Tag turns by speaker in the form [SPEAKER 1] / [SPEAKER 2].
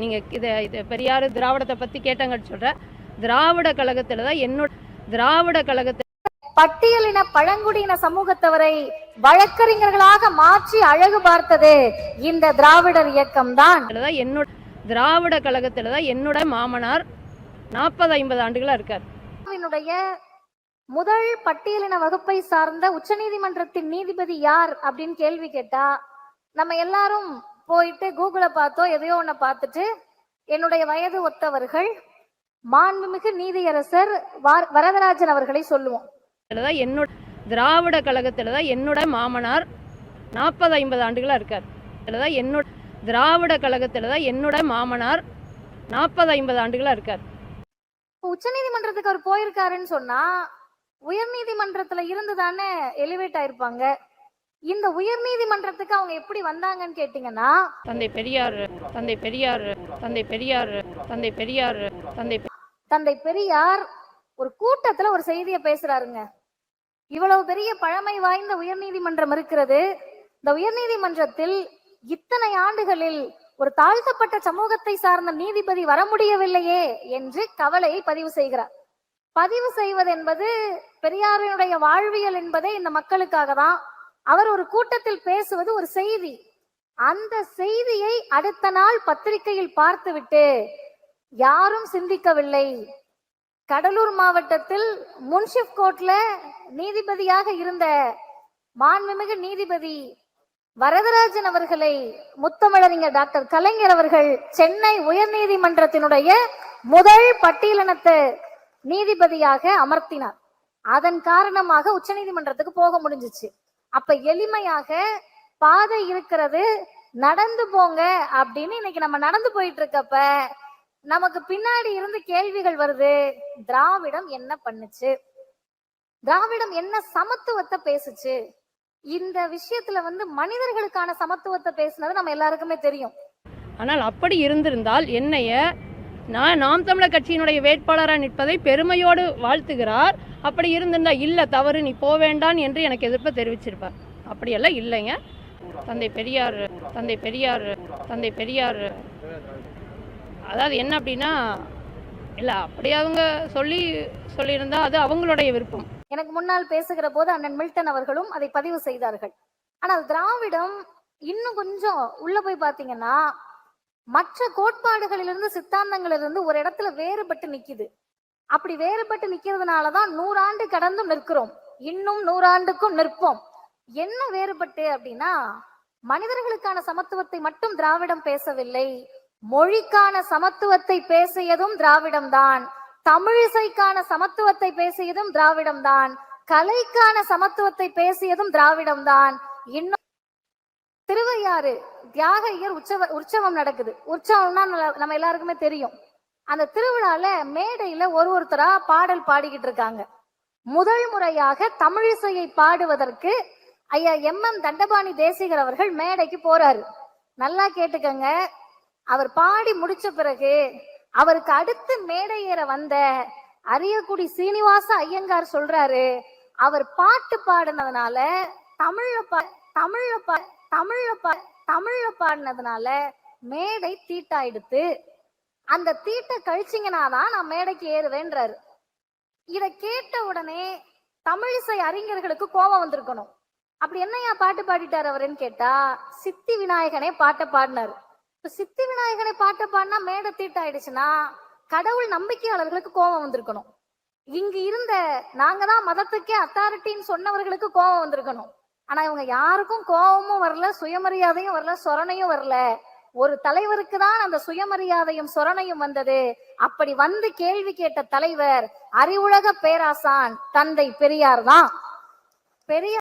[SPEAKER 1] நீங்க இதை இது பெரியார் திராவிடத்தை பத்தி கேட்டங்கன்னு சொல்ற திராவிட கழகத்துல தான் என்னோட திராவிட கழகத்துல
[SPEAKER 2] பட்டியலின பழங்குடியின சமூகத்தவரை வழக்கறிஞர்களாக மாற்றி அழகு பார்த்தது இந்த திராவிடர் இயக்கம்தான்.
[SPEAKER 1] தான் என்னோட திராவிட கழகத்துல தான் என்னோட மாமனார் நாற்பது ஐம்பது ஆண்டுகளா இருக்கார்.
[SPEAKER 2] இந்தியாவினுடைய முதல் பட்டியலின வகுப்பை சார்ந்த உச்சநீதிமன்றத்தின் நீதிபதி யார் அப்படின்னு கேள்வி கேட்டா நம்ம எல்லாரும் போயிட்டு கூகுளை பார்த்தோ எதையோ ஒன்ன பார்த்துட்டு என்னுடைய வயது ஒத்தவர்கள் மாண்புமிகு நீதியரசர் வார்- வரதராஜன் அவர்களை சொல்லுவோம்.
[SPEAKER 1] தான் என்னோட திராவிட கழகத்துல தான் என்னோட மாமனார் நாற்பது ஐம்பது ஆண்டுகளா இருக்கார். தான் என்னோட திராவிட கழகத்துல தான் என்னோட மாமனார் நாற்பது ஐம்பது ஆண்டுகளா இருக்கார்.
[SPEAKER 2] இப்போ உச்சநீதிமன்றத்துக்கு அவர் போயிருக்காருன்னு சொன்னா உயர்நீதிமன்றத்துல இருந்து தானே எலிவேட் ஆயிருப்பாங்க. இந்த உயர்நீதிமன்றத்துக்கு அவங்க எப்படி வந்தாங்கன்னு கேட்டீங்கன்னா
[SPEAKER 1] தந்தை பெரியார் தந்தை பெரியார் தந்தை பெரியார் தந்தை பெரியார் தந்தை
[SPEAKER 2] தந்தை பெரியார் ஒரு கூட்டத்துல ஒரு செய்தியை பேசுறாருங்க. இவ்வளவு பெரிய பழமை வாய்ந்த உயர்நீதிமன்றம் இருக்கிறது. இந்த உயர்நீதிமன்றத்தில் இத்தனை ஆண்டுகளில் ஒரு தாழ்த்தப்பட்ட சமூகத்தை சார்ந்த நீதிபதி வர முடியவில்லையே என்று கவலையை பதிவு செய்கிறார். பதிவு செய்வது என்பது பெரியாரினுடைய வாழ்வியல் என்பதே இந்த மக்களுக்காக தான் அவர் ஒரு கூட்டத்தில் பேசுவது ஒரு செய்தி. அந்த செய்தியை அடுத்த நாள் பத்திரிகையில் பார்த்துவிட்டு யாரும் சிந்திக்கவில்லை. கடலூர் மாவட்டத்தில் முன்ஷிப் கோர்ட்ல நீதிபதியாக இருந்த மாண்புமிகு நீதிபதி வரதராஜன் அவர்களை முத்தமிழறிஞர் டாக்டர் கலைஞர் அவர்கள் சென்னை உயர்நீதிமன்றத்தினுடைய முதல் பட்டியலினத்து நீதிபதியாக அமர்த்தினார். அதன் காரணமாக உச்சநீதிமன்றத்துக்கு போக முடிஞ்சுச்சு. அப்ப எளிமையாக பாதை இருக்கிறது நடந்து போங்க அப்படின்னு இன்னைக்கு நம்ம நடந்து போயிட்டு இருக்கப்ப நமக்கு பின்னாடி இருந்து கேள்விகள் வருது திராவிடம் என்ன பண்ணுச்சு? திராவிடம் என்ன சமத்துவத்தை பேசுச்சு? இந்த விஷயத்துல வந்து மனிதர்களுக்கான சமத்துவத்தை பேசுனது நம்ம எல்லாருக்குமே தெரியும்.
[SPEAKER 1] ஆனால் அப்படி இருந்திருந்தால் என்னைய நான் நாம் தமிழர் கட்சியினுடைய வேட்பாளராக நிற்பதை பெருமையோடு வாழ்த்துகிறார். அப்படி இருந்திருந்தா இல்லை தவறு நீ போக வேண்டாம் என்று எனக்கு எதிர்ப்பை தெரிவிச்சிருப்பார். அப்படியெல்லாம் இல்லைங்க. தந்தை பெரியார் தந்தை பெரியார் தந்தை பெரியார். அதாவது என்ன அப்படின்னா இல்லை அப்படி அவங்க சொல்லி சொல்லியிருந்தா அது அவங்களுடைய விருப்பம்.
[SPEAKER 2] எனக்கு முன்னால் பேசுகிற போது அண்ணன் மில்டன் அவர்களும் அதை பதிவு செய்தார்கள். ஆனால் திராவிடம் இன்னும் கொஞ்சம் உள்ள போய் பாத்தீங்கன்னா மற்ற கோட்பாடுகளிலிருந்து சித்தாந்தங்களிலிருந்து ஒரு இடத்துல வேறுபட்டு நிக்குது. அப்படி வேறுபட்டு நிக்கிறதுனாலதான் நூறாண்டு கடந்தும் நிற்கிறோம். இன்னும் நூறாண்டுக்கும் நிற்போம். என்ன வேறுபட்டு அப்படின்னா மனிதர்களுக்கான சமத்துவத்தை மட்டும் திராவிடம் பேசவில்லை. மொழிக்கான சமத்துவத்தை பேசியதும் திராவிடம் தான் தமிழிசைக்கான சமத்துவத்தை பேசியதும் திராவிடம் தான் கலைக்கான சமத்துவத்தை பேசியதும் திராவிடம் தான் இன்னும் யாரு? தியாக ஐயர் உற்சவ உற்சவம் நடக்குது. உற்சவம்னா நம்ம எல்லாருக்குமே தெரியும். அந்த திருவிழால மேடையில ஒரு ஒருத்தரா பாடல் பாடிக்கிட்டு இருக்காங்க. முதல் முறையாக தமிழிசையை பாடுவதற்கு ஐயா எம். எம். தண்டபாணி தேசிகர் அவர்கள் மேடைக்கு போறாரு. நல்லா கேட்டுக்கங்க. அவர் பாடி முடிச்ச பிறகு அவருக்கு அடுத்து மேடை ஏற வந்த அரியக்குடி சீனிவாச ஐயங்கார் சொல்றாரு. அவர் பாட்டு பாடினதுனால தமிழ்ல பா தமிழ்ல பா தமிழ்ல பா தமிழ்ல பாடினதுனால மேடை தீட்டாயிடுத்து அந்த தீட்டை கழிச்சிங்கன்னா தான் நான் மேடைக்கு ஏறுவேன்றாரு. இதை கேட்ட உடனே தமிழிசை அறிஞர்களுக்கு கோபம் வந்திருக்கணும். அப்படி என்னையா பாட்டு பாடிட்டார் அவருன்னு கேட்டா சித்தி விநாயகனே பாட்டை பாடினாரு. இப்ப சித்தி விநாயகனை பாட்டை பாடினா மேடை தீட்டாயிடுச்சுன்னா கடவுள் நம்பிக்கையாளர்களுக்கு கோபம் வந்திருக்கணும். இங்கு இருந்த நாங்க தான் மதத்துக்கே அத்தாரிட்டின்னு சொன்னவர்களுக்கு கோபம் வந்திருக்கணும். ஆனா இவங்க யாருக்கும் கோபமும் வரல சுயமரியாதையும் வரல சொரணையும் வரல. ஒரு தலைவருக்கு தான் அந்த சுயமரியாதையும் சொரணையும் வந்தது. அப்படி வந்து கேள்வி கேட்ட தலைவர் அறிவுலக பேராசான் தந்தை பெரியார் தான். பெரிய